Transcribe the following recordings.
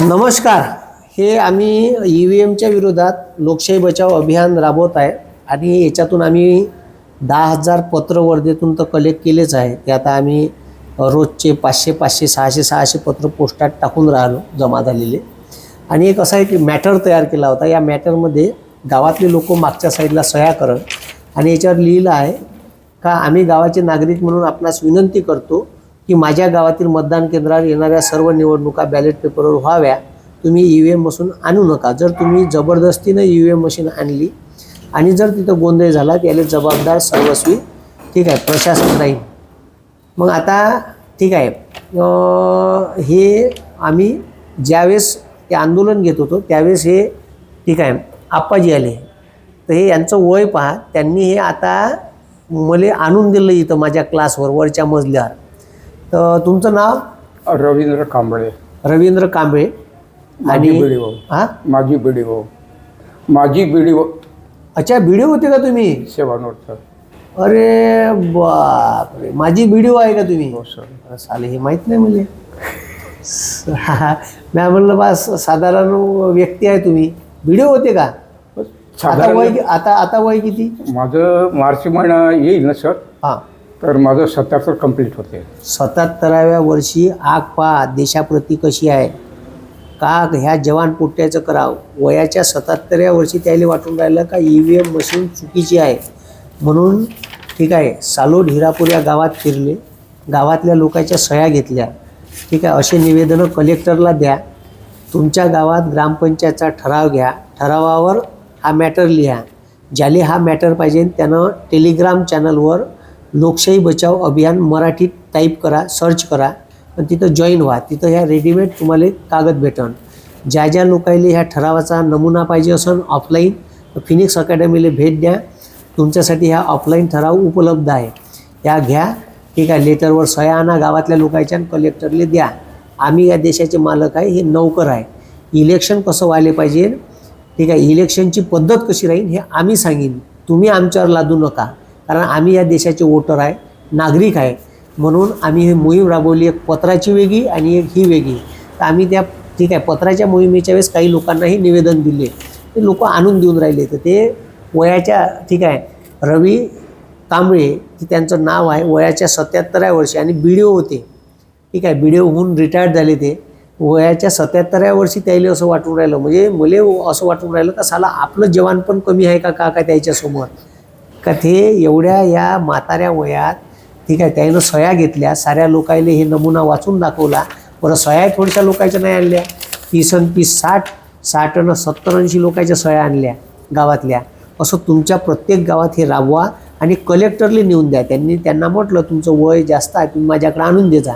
नमस्कार. हे आम्ही ई व्ही एमच्या विरोधात लोकशाही बचाव अभियान राबवत आहे आणि याच्यातून आम्ही दहा हजार पत्र वर्धेतून तर कलेक्ट केलेच आहे. ते आता आम्ही रोजचे पाचशे पाचशे सहाशे सहाशे पत्र पोस्टात टाकून राहिलो जमा झालेले. आणि एक असा एक मॅटर तयार केला होता. या मॅटरमध्ये गावातले लोक मागच्या साईडला सह्या करत आणि याच्यावर लिहिलं आहे का आम्ही गावाचे नागरिक म्हणून आपणास विनंती करतो की माझ्या गावातील मतदान केंद्रावर येणाऱ्या सर्व निवडणुका बॅलेट पेपरवर व्हाव्या तुम्ही ई व्ही एम मशीन आणू नका. जर तुम्ही जबरदस्तीनं ई व्ही एम मशीन आणली आणि जर तिथं गोंधळ झाला त्याला जबाबदार सर्वस्वी ठीक आहे प्रशासन राहील. मग आता ठीक आहे हे आम्ही ज्यावेळेस ते आंदोलन घेत होतो त्यावेळेस हे ठीक आहे आप्पाजी आले. तर हे यांचं वय पहा त्यांनी हे आता मला आणून दिलं इथं माझ्या क्लासवर वरच्या मजल्यावर. तर तुमचं नाव? रवींद्र कांबळे. रवींद्र कांबळे. आणि बिडीओ. हां? माझी बिडीओ. माझी बिडीओ. अच्छा व्हिडिओ होते का तुम्ही? सेवानोरचं अरे बापरे माझी व्हिडिओ आहे का तुम्ही? हो सर. साले हे माहीत नाही म्हणजे मॅम म्हणलं बस साधारण व्यक्ती आहे तुम्ही. व्हिडिओ होते का? आता वय आता आता वय किती? माझं मार्च महिना येईल ना सर. हां. तर माझं सत्याहत्तर कंप्लीट होते. सत्याहत्तराव्या वर्षी आग पहा देशाप्रती कशी आहे? का ह्या जवान पुट्ट्याचं करावं? वयाच्या सत्याहत्तराव्या वर्षी त्याला वाटून राहिलं का ई व्ही एम मशीन चुकीची आहे? म्हणून ठीक आहे सालोड हिरापूर या गावात फिरले. गावातल्या लोकांच्या सह्या घेतल्या. ठीक आहे असे निवेदनं कलेक्टरला द्या. तुमच्या गावात ग्रामपंचायतचा ठराव घ्या. ठरावावर हा मॅटर लिहा. ज्याले हा मॅटर पाहिजे त्यानं टेलिग्राम चॅनलवर लोकशाही बचाव अभियान मराठीत टाईप करा सर्च करा आणि तिथं जॉईन व्हा. तिथं ह्या रेडीमेड तुम्हाला कागद भेटन. ज्या ज्या लोकायले ह्या ठरावाचा नमुना पाहिजे असन ऑफलाईन फिनिक्स अकॅडमीला भेट द्या. तुमच्यासाठी ह्या ऑफलाईन ठराव उपलब्ध आहे. या घ्या. ठीक आहे लेटरवर सह्या आणा गावातल्या लोकांच्या कलेक्टरले द्या. आम्ही या देशाचे मालक आहे हे नौकर आहे. इलेक्शन कसं व्हायला पाहिजे? ठीक आहे इलेक्शनची पद्धत कशी राहील हे आम्ही सांगेन. तुम्ही आमच्यावर लादू नका. कारण आम्ही या देशाचे वोटर आहे नागरिक आहे. म्हणून आम्ही ही मोहीम राबवली एक पत्राची वेगळी आणि एक ही वेगळी. तर आम्ही त्या ठीक आहे पत्राच्या मोहिमेच्या वेळेस काही लोकांनाही निवेदन दिले. ते लोक आणून देऊन राहिले. तर ते वयाच्या ठीक आहे रवी कांबळे त्यांचं नाव आहे वयाच्या सत्याहत्तराव्या वर्षी आणि बी डी ओ होते. ठीक आहे बी डी होऊन रिटायर्ड झाले ते. वयाच्या सत्याहत्तराव्या वर्षी त्याला असं वाटून राहिलं. म्हणजे मुले असं वाटून राहिलं का साला आपलं जवान पण कमी आहे का का काय त्याच्यासमोर का ते एवढ्या या म्हाताऱ्या वयात ठीक आहे त्यानं सह्या घेतल्या साऱ्या लोकायले हे नमुना वाचून दाखवला. बरं सह्या थोड्याशा लोकांच्या नाही आणल्या. तीस आणि तीस साठ साठ आणि सत्तर ऐंशी लोकांच्या सह्या आणल्या गावातल्या. असं तुमच्या प्रत्येक गावात हे राबवा आणि कलेक्टरला नेऊन द्या. त्यांनी त्यांना म्हटलं तुमचं वय जास्त आहे तुम्ही माझ्याकडे आणून देजा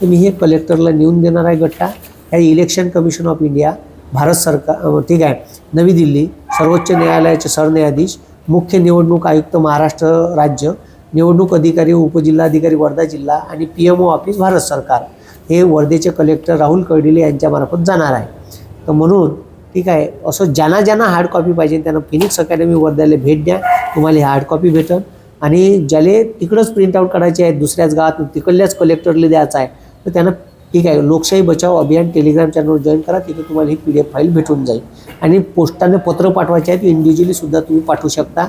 तर मी हे कलेक्टरला नेऊन देणार आहे गट्टा. ह्या election commission of India Bharat सरकार ठीक आहे नवी दिल्ली सर्वोच्च न्यायालयाचे सरन्यायाधीश मुख्य निवडणूक आयुक्त महाराष्ट्र राज्य निवडणूक अधिकारी उपजिल्हाधिकारी वर्धा जिल्हा आणि P M O office Bharat सरकार. हे वर्धेचे कलेक्टर राहुल कर्डिले यांच्यामार्फत जाणार आहे. तर म्हणून ठीक आहे असं ज्यांना ज्यांना हार्ड कॉपी पाहिजे त्यांना फिनिक्स अकॅडमी वर्ध्याला भेट द्या. तुम्हाला ही हार्ड कॉपी भेटल. आणि ज्याले तिकडंच प्रिंटआउट काढायचे आहे दुसऱ्याच गावात तिकडल्याच कलेक्टरला द्यायचं आहे तर त्यांना ठीक आहे लोकशाही बचाव अभियान टेलिग्राम चॅनलवर जॉईन करा तिथे तुम्हाला ही पी डी एफ फाईल भेटून जाईल. आणि पोस्टाने पत्र पाठवायचे आहेत इंडिव्हिज्युअली सुद्धा तुम्ही पाठवू शकता.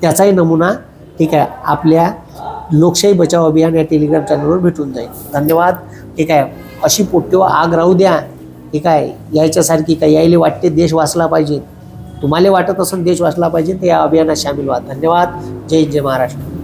त्याचाही नमुना ठीक आहे आपल्या लोकशाही बचाव अभियान या टेलिग्राम चॅनलवर भेटून जाईल. धन्यवाद. ठीक आहे अशी पोट्टीवर आग राहू द्या. ठीक आहे यायच्यासारखी काय यायला वाटते देश वाचला पाहिजे. तुम्हाला वाटत असेल देश वाचला पाहिजे तर या अभियानात सामील व्हा. धन्यवाद. जय जय महाराष्ट्र.